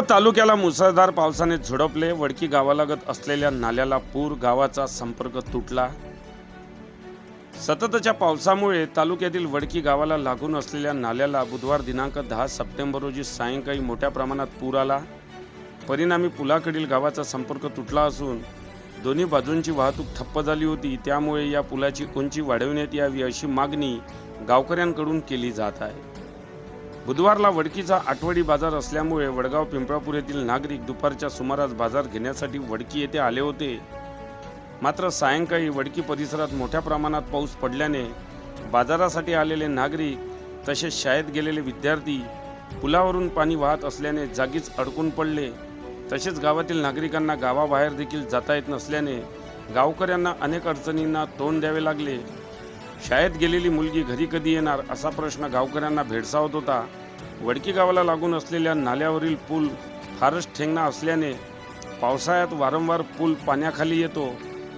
वडगाव तालुक्याला मुसळधार पावसाने झोडपले. वडकी गावालगत असलेल्या नाल्याला पूर गावाचा संपर्क तुटला. सततच्या पावसामुळे तालुक्यातील वडकी गावाला लागून असलेल्या नाल्याला बुधवार दिनांक दहा सप्टेंबर रोजी सायंकाळी मोठ्या प्रमाणात पूर आला. परिणामी पुलाकडील गावाचा संपर्क तुटला असून दोन्ही बाजूंची वाहतूक ठप्प झाली होती. त्यामुळे या पुलाची उंची वाढविण्यात यावी अशी मागणी गावकऱ्यांकडून केली जात आहे. बुधवारला वडकीचा आठवडी बाजार असल्यामुळे वडगाव पिंपळापूर येथील नागरिक दुपारच्या सुमारास बाजार घेण्यासाठी वडकी येथे आले होते. मात्र सायंकाळी वडकी परिसरात मोठ्या प्रमाणात पाऊस पडल्याने बाजारासाठी आलेले नागरिक तसेच शाळेत गेलेले विद्यार्थी पुलावरून पाणी वाहत असल्याने जागीच अडकून पडले. तसेच गावातील नागरिकांना गावाबाहेर देखील जाता येत नसल्याने गावकऱ्यांना अनेक अडचणींना तोंड द्यावे लागले. शाळेत गेलेली मुलगी घरी कधी येणार असा प्रश्न गावकऱ्यांना भेडसावत होता. वडकी गावाला लागून असलेल्या नाल्यावरील पूल फारच ठेंगणा असल्याने पावसाळ्यात वारंवार पूल पाण्याखाली येतो.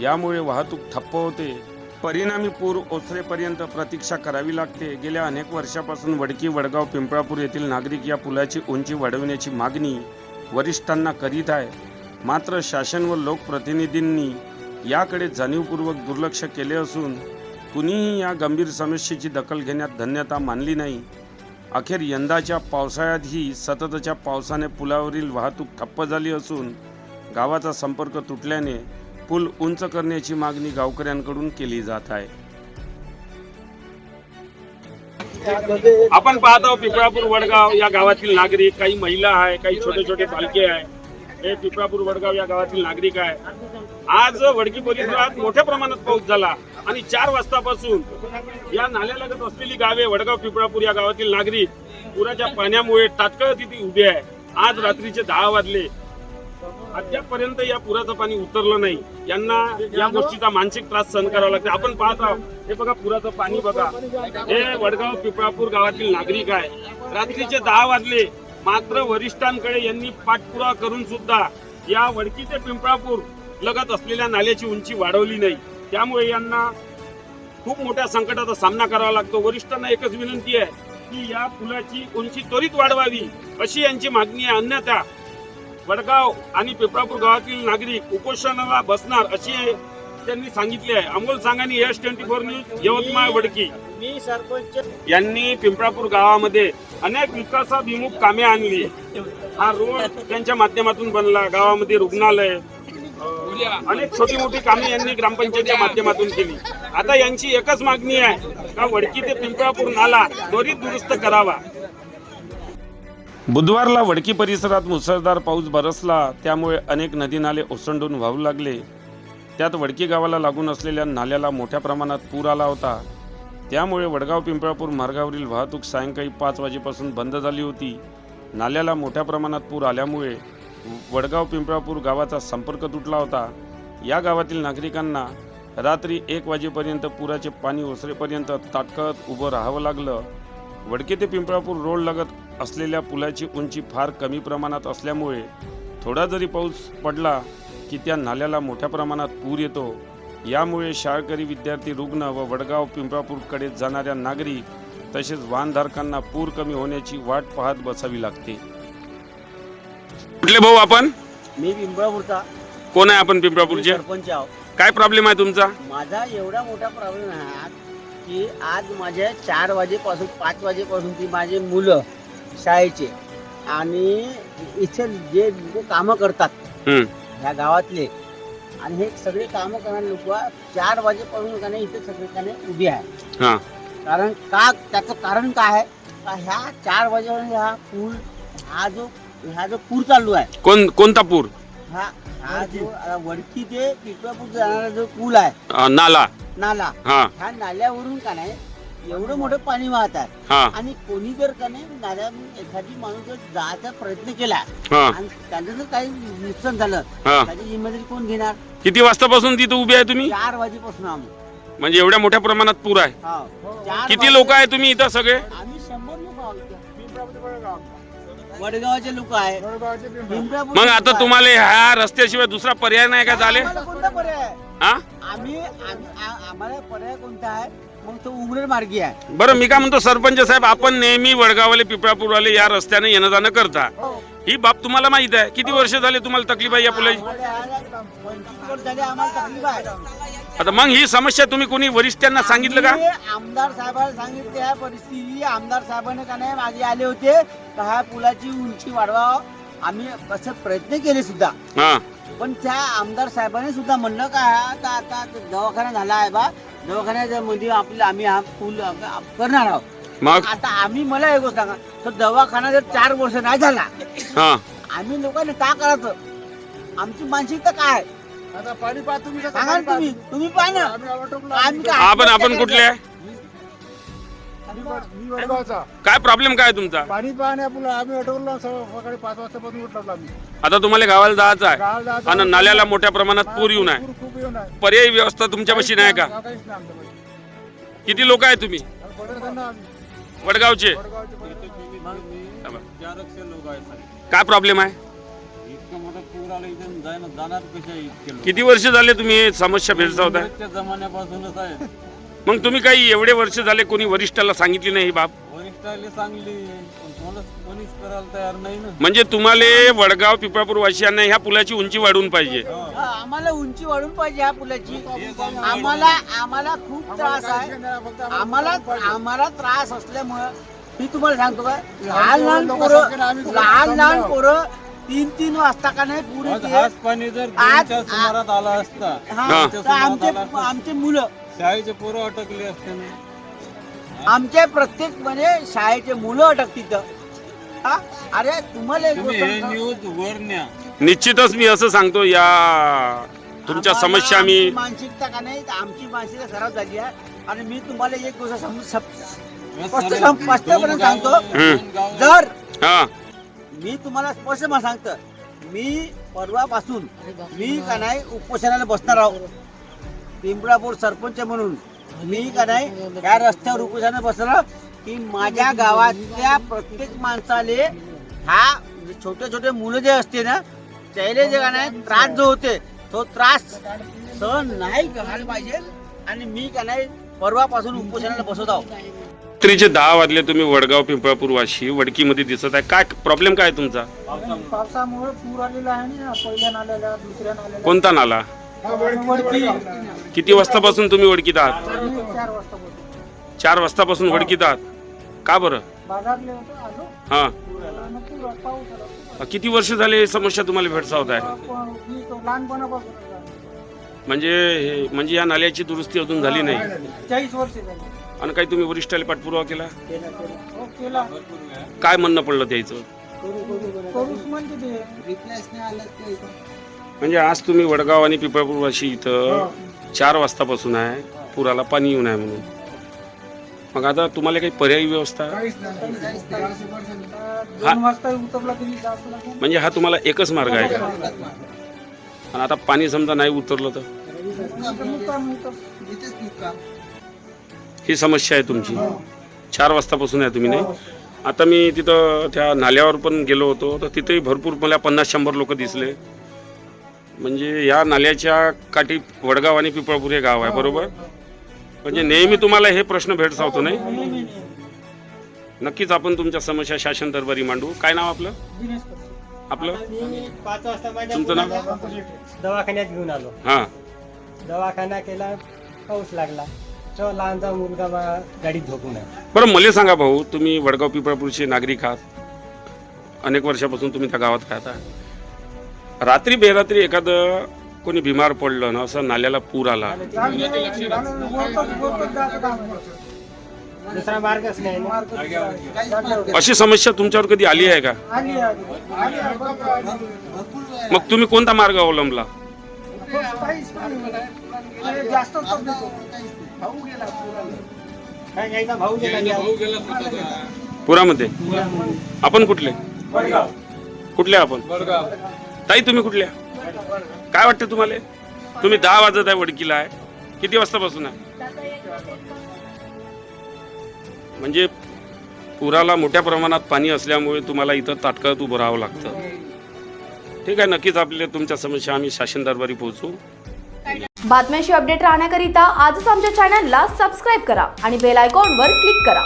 यामुळे वाहतूक ठप्प होते. परिणामी पूर ओसरेपर्यंत प्रतीक्षा करावी लागते. गेल्या अनेक वर्षापासून वडकी वडगाव पिंपळापूर येथील नागरिक या पुलाची उंची वाढविण्याची मागणी वरिष्ठांना करीत आहे. मात्र शासन व लोकप्रतिनिधींनी याकडे जाणीवपूर्वक दुर्लक्ष केले असून कुणीही या गंभीर समस्येची दखल घेण्यात धन्यता मानली नाही. अखेर यंदाच्या पावसाळ्यातही सततच्या पावसाने पुलावरील वाहतूक ठप्प झाली असून गावाचा संपर्क तुटल्याने पूल उंच करण्याची मागणी गावकऱ्यांकडून केली जात आहे. आपण पाहत आहोत पिपळापूर वडगाव या गावातील नागरिक काही महिला आहे काही छोटे छोटे पालके आहे. हे पिपळापूर वडगाव या गावातील नागरिक आहे. आज वडकी परिसरात मोठ्या प्रमाणात पाऊस झाला आणि चार वाजतापासून या नाल्यालगत असलेली गावे वडगाव पिपळापूर या गावातील नागरिक पुराच्या पाण्यामुळे तात्काळ तिथे उभे आहे. आज रात्रीचे दहा वाजले. अद्यापपर्यंत या पुराचं पाणी उतरलं नाही. यांना या गोष्टीचा मानसिक त्रास सहन करावा लागतो. आपण पाहत आहोत. हे बघा पुराचं पाणी बघा. हे वडगाव पिपळापूर गावातील नागरिक आहे. रात्रीचे दहा वाजले. मात्र वरिष्ठांकडे यांनी पाठपुरावा करून सुद्धा या वडकी ते पिंपळापूर लगत असलेल्या नाल्याची उंची वाढवली नाही. त्यामुळे यांना खूप मोठ्या संकटाचा सामना करावा लागतो. वरिष्ठांना एकच विनंती आहे की या पुलाची उंची त्वरित वाढवावी अशी यांची मागणी आहे. अन्यथा वडगाव आणि पिपळापूर गावातील नागरिक उपोषणाला बसणार अशी त्यांनी सांगितले आहे. Amol Sangani S twenty four news Yavatmal Wadki. मी सरपंच यांनी पिंपळापूर गावामध्ये अनेक विकासाभिमुख कामे आणली. हा रोड त्यांच्या माध्यमातून बनला. गावामध्ये रुग्णालय अनेक छोटी मोठी कामे यांनी ग्रामपंचायतच्या माध्यमातून केली. आता यांची एकच मागणी आहे का वडकी ते पिंपळापूर नाला त्वरित दुरुस्त करावा. बुधवारला वडकी परिसरात मुसळधार पाऊस बरसला त्यामुळे अनेक नदी नाले ओसंडून वाहू लागले. त्यात वडकी गावाला लागून असलेल्या नाल्याला मोठ्या प्रमाणात पूर आला होता. त्यामुळे वडगाव पिंपळापूर मार्गावरील वाहतूक सायंकाळी पाच वाजेपासून बंद झाली होती. नाल्याला मोठ्या प्रमाणात पूर आल्यामुळे वडगाव पिंपळापूर गावाचा संपर्क तुटला होता. या गावातील नागरिकांना रात्री एक वाजेपर्यंत पुराचे पाणी ओसरेपर्यंत ताटकळत उभं राहावं लागलं. वडके ते पिंपळापूर रोड लगत असलेल्या पुलाची उंची फार कमी प्रमाणात असल्यामुळे थोडा जरी पाऊस पडला की त्या नाल्याला मोठ्या प्रमाणात पूर येतो. यामुळे शाळकरी विद्यार्थी रुग्ण व वडगाव पिंपळापूरकडे जाणाऱ्या नागरिक तसेच वाहनधारकांना पूर कमी होण्याची वाट पाहत बसावी लागते. कुठले भाऊ आपण? मी पिंपळापूरचा. कोण आहे आपण मी पिंपळापूरचे सरपंच आहो काय प्रॉब्लेम आहे तुमचा? माझा एवढा मोठा प्रॉब्लेम आहे की आज माझ्या चार वाजेपासून पाच वाजेपासून ती माझे मुलं शाळेचे आणि इथे जे लोक कामं करतात हम्म. ह्या गावातले आणि हे सगळे कामं करणारे लोक चार वाजेपासून का नाही इथे सगळे का नाही उभे आहे हा. कारण का त्याचं कारण काय आहे? का ह्या चार वाजेपासून हा पूल हा जो हा जो पूर चालू आहे कोण कोणता पूर? हा हा जो अ, वडकी ते पिंपळापूर जाणारा जो पूल आहे अं, नाला. नाला हा. ह्या नाल्यावरून का नाही एवढं मोठं पाणी वाहत आहे. हा. आणि कोणी जर का नाही नाल्या एखादी माणूस जर जायचा प्रयत्न केला हा. आणि त्याचं जर काही नुकसान झालं हा. त्याची जिम्मेदारी कोण घेणार? किती वाजतापासून तिथं उभे आहे तुम्ही? चार वाजेपासून आम्ही. म्हणजे एवढ्या मोठ्या प्रमाणात पूर आहे. हो. चार किती वाजे- लोक आहे तुम्ही इथं सगळे? आम्ही शंभर लोक आहोत वडगावचे लोक आहे. मग लोकं आता. तुम्हाला ह्या रस्त्याशिवाय दुसरा पर्याय नाही का झाले कोणता पर्याय? आहे? हा? आम्ही आम्ही- आ- आम्हाला पर्याय कोणता आहे? मग तो उमरेड मार्गी आहे. बरं मी काय म्हणतो सरपंच साहेब आपण नेहमी वडगावले पिपळापूरवाले या रस्त्याने येणं जाणं करता. हो. ही बाब तुम्हाला माहीत आहे. किती वर्ष झाले तुम्हाला तकलीफ आहे या पुलाची? आम्हाला यायला पंचवीस वर्ष झाले आम्हाला तकलीफ आहे. आता मग ही समस्या तुम्ही कोणी वरिष्ठांना सांगितलं का? आम्ही आमदार साहेबांना सांगितले ह्या परिस्थिती आमदार साहेबांनी का नाही मागे आले होते? तर ह्या पुलाची उंची वाढवावं. आम्ही असे प्रयत्न केले सुद्धा. हा. पण त्या आमदार साहेबांनी सुद्धा म्हणलं का आता आता दवाखाना झाला आहे बा. दवाखान्याच्या मध्ये आपलं आम्ही हा पूल करणार आहोत. मग? आता आम्ही मला एक गोष्ट सांगा. तर दवाखाना जर चार वर्ष नाही झाला हा. आम्ही लोकांनी का करायचं? आमची मानसिकता काय? आता पाणी पा तुम्ही सांगा ना तुम्ही. तुम्ही पाहा ना. आम्ही काय आपण कुठले? आहे? मी वडगावचा काय प्रॉब्लेम काय आहे तुमचा? पाणी पाहणे आपण आम्ही सकाळी पाच वाजतापासून उठलो आम्ही. आता तुम्हाला गावाला जायचं आहे. गावाला जायचं. आणि नाल्याला मोठ्या प्रमाणात पूर येऊन आहे. पूर खूप येऊन आहे. पर्यायी व्यवस्था तुमच्यापाशी नाही का? काहीच नाही आमच्यापाशी. किती लोक आहे तुम्ही? आणि आम्ही. वडगावचे. काय प्रॉब्लेम आहे? इतकं मोठं पूर आलं इथून जायला जाणार कशा इतके लोक? किती वर्ष झाले तुम्ही हे समस्या भेडसावत आहे त्या जमान्यापासूनच आहे. मग तुम्ही काही एवढे वर्ष झाले कोणी वरिष्ठाला सांगितली नाही ही बाब? वरिष्ठाले सांगली पण कोणच कोणीच करायला तयार नाही ना. म्हणजे तुम्हाला वडगाव पिपळापूर वासियांना ह्या पुलाची उंची वाढवून पाहिजे. हा, आम्हाला उंची वाढून पाहिजे ह्या पुलाची. आम्हाला आम्हाला खूप त्रास आहे. आम्हाला आम्हाला त्रास असल्यामुळं मी तुम्हाला सांगतो का लहान लहान पोरं लहान लहान पोरं तीन तीन वाजता का नाही पुरी आज पाणी जर आज- दोनच्या सुमारात आला असता हा. तर आमचे आमचे मुलं शाळेचे पोरं अटकले असते ना आमचे प्रत्येक म्हणजे शाळेचे मुलं अटक तिथं. हा? अरे तुम्हाला एक तुम्ही गोष्ट हे सांगतो. न्यूज वर न्या. निश्चितच मी असं सांगतो या तुमच्या आम्हाला समस्या मी आमची मानसिकता का नाही? आमची मानसिकता खराब झाली आहे. आणि मी तुम्हाला एक गोष्ट समजू सप- स्पष्ट सर्व सांग- स्पष्टपणे दोन सांगतो. हम्म. दोन जर हा. मी तुम्हाला स्पष्ट मला सांगतो. मी परवापासून मी का नाही उपोषणाला बसणार आहोत पिंपळापूर सरपंच म्हणून. मी का नाही त्या रस्त्यावर उपोषणाला बसणार की माझ्या गावातल्या प्रत्येक माणसाले हा छोटे छोटे मुलं जे असते ना त्याले जे का नाही त्रास जो होते तो त्रास सहन नाही करायला पाहिजे आणि मी का नाही परवापासून उपोषणाला बसत आहोत रात्रीचे दहा वाजले तुम्ही वडगाव पिंपळापूर वाशी वडकीमध्ये दिसत आहे. काय प्रॉब्लेम काय आहे तुमचा? पावसामुळे पूर आलेला आहे ना पहिल्या नाल्याला दुसऱ्या नाल्याला. कोणता नाला? वडकी. किती वाजतापासून तुम्ही वडकीत आहात? चार वाजता बोलतो चार वाजतापासून वडकीत आहात. का बरं? बाजारले होतो आलो. हा. आणि पूर पाऊस आला किती वर्ष झाले ही समस्या तुम्हाला भेडसावत आहे? पण मी तो लहानपणापासून म्हणजे हे- म्हणजे या नाल्याची दुरुस्ती अजून झाली नाही? चाळीस वर्ष झाली. आणि काही तुम्ही वरिष्ठाला पाठपुरावा केला? हो केला. काय म्हणणं पडलं त्याचं? करूच म्हणते ते. रिप्लेस नाही आलं ते. म्हणजे आज तुम्ही वडगाव आणि पिंपळापूर वाशी इथं चार वाजतापासून आहे. पुराला पाणी येऊन आहे म्हणून. मग आता तुम्हाला काही पर्यायी व्यवस्था? लागेल म्हणजे हा तुम्हाला एकच मार्ग आहे का? आणि आता पाणी समजा नाही उतरलं तर. ही समस्या आहे तुमची. चार वाजतापासून आहे तुम्ही नाही? आता मी तिथं त्या नाल्यावर पण गेलो होतो. तर तिथेही भरपूर मला पन्नास शंभर लोक दिसले. म्हणजे या नाल्याच्या काठी वडगाव आणि पिपळपूर हे गाव आहे बरोबर? म्हणजे नेहमी तुम्हाला हे प्रश्न भेडसावतो नाही? नेहमी नेहमी. नक्कीच आपण तुमच्या समस्या शासन दरबारी मांडू. काय नाव आपलं. आपलं? पाच वाजता तुमचं नाव? दवाखान्यात घेऊन आलो. हां. दवाखाना केला पाऊस लागला. तो लहानचा मुलगा गाडीत झोपून आहे बरं मला सांगा भाऊ तुम्ही वडगाव पिपळापूरचे नागरिक आहात. अनेक वर्षापासून तुम्ही त्या गावात राहता. रात्री बेरात्री एखादं कोणी बिमार पडलं ना असं नाल्याला पूर आला. दुसरा मार्गच नाही. अशी समस्या तुमच्यावर कधी आली आहे का. मग तुम्ही कोणता मार्ग अवलंबला पुरामध्ये आपण कुठले कुठले आपण ताई तुम्ही कुठल्या? काय वाटतं तुम्हाला? तुम्ही दहा वाजत आहे वडकीला आहे. किती वाजतापासून आहे? म्हणजे पुराला मोठ्या प्रमाणात पाणी असल्यामुळे तुम्हाला इथं तात्काळ उभं राहावं लागतं. ठीक आहे नक्कीच आपल्या तुमच्या समस्या आम्ही शासन दरबारी पोहोचू. बातम्याशी अपडेट राहण्याकरिता आजच आमच्या चॅनलला सबस्क्राईब करा आणि बेल आयकॉनवर क्लिक करा.